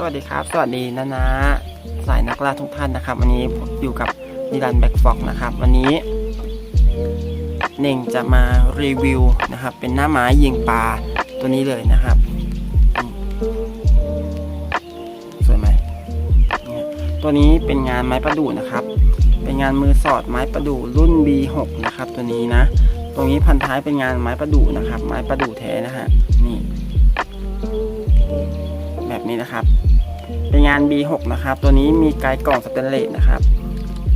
สวัสดีครับ สวัสดีนะนะสายนักล่าทุกท่านนะครับ วันนี้อยู่กับนิรันแบ็กฟอกนะครับ วันนี้เน่งจะมารีวิวนะครับ เป็นหน้าไม้ยิงปลาตัวนี้เลยนะครับ สวยไหมเนี่ยตัวนี้เป็นงานไม้ประดู่นะครับ เป็นงานมือสอดไม้ประดู่รุ่น B6 นะครับ ตัวนี้นะ ตรงนี้พันท้ายเป็นงานไม้ประดู่นะครับ ไม้ประดู่แท้นะฮะนี่แบบนี้นะครับ เป็นงาน B6 นะครับ ตัวนี้มีไกด์กล่องสแตนเลสนะครับ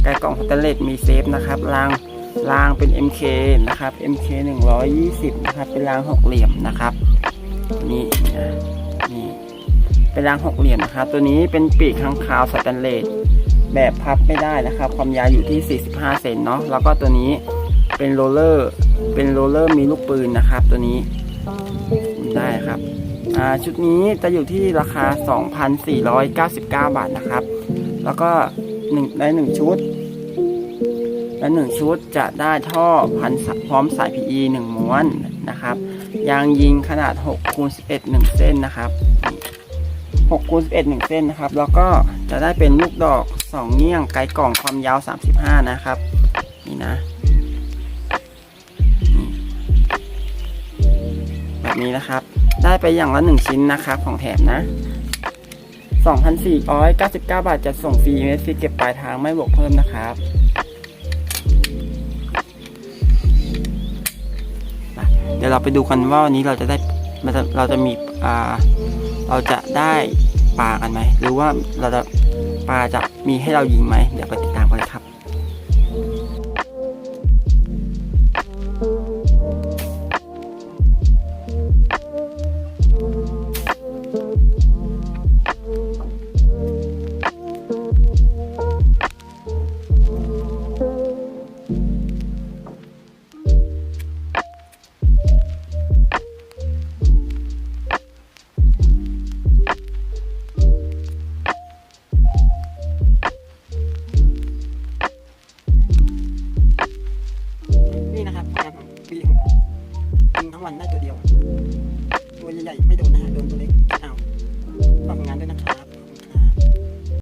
ไกด์กล่องสแตนเลสมีเซฟนะครับรางรางเป็น MK นะครับ MK 120 นะครับ เป็นรางหกเหลี่ยมนะครับนี่นะนี่เป็นรางหกเหลี่ยมนะครับ ตัวนี้เป็นปีกข้างคาวสแตนเลสแบบพับไม่ได้นะครับ ความยาวอยู่ที่ 45 เซนเนาะแล้วก็ตัวนี้เป็นโรลเลอร์เป็นโรลเลอร์มีลูกปืนนะครับ ตัวนี้ ได้ครับชุดนี้จะอยู่ที่ราคา 2,499 บาทนะครับ แล้วก็หนึ่งในหนึ่งชุด และหนึ่งชุดจะได้ท่อพันพร้อมสาย PE 1ม้วนนะครับ ยางยิงขนาด6คูณ11 1 เส้นนะครับ6คูณ11 1 เส้นนะครับ แล้วก็จะได้เป็นลูกดอก 2เงี้ยงไกลกล่องความยาว 35 นะครับ นี่นะ แบบนี้นะครับ ได้ไปอย่างละหนึ่งชิ้นนะครับของแถมนะ 2,499 บาทจะส่งฟรีเมสฟรีเก็บปลายทางไม่บวกเพิ่มนะครับเดี๋ยวเราไปดูกันว่าวันนี้เราจะได้เราจะเราจะมีอ่าเราจะได้ปลากันไหมหรือว่าเราจะปลาจะมีให้เรายิงไหมเดี๋ยวไปันได้ตัวเดียว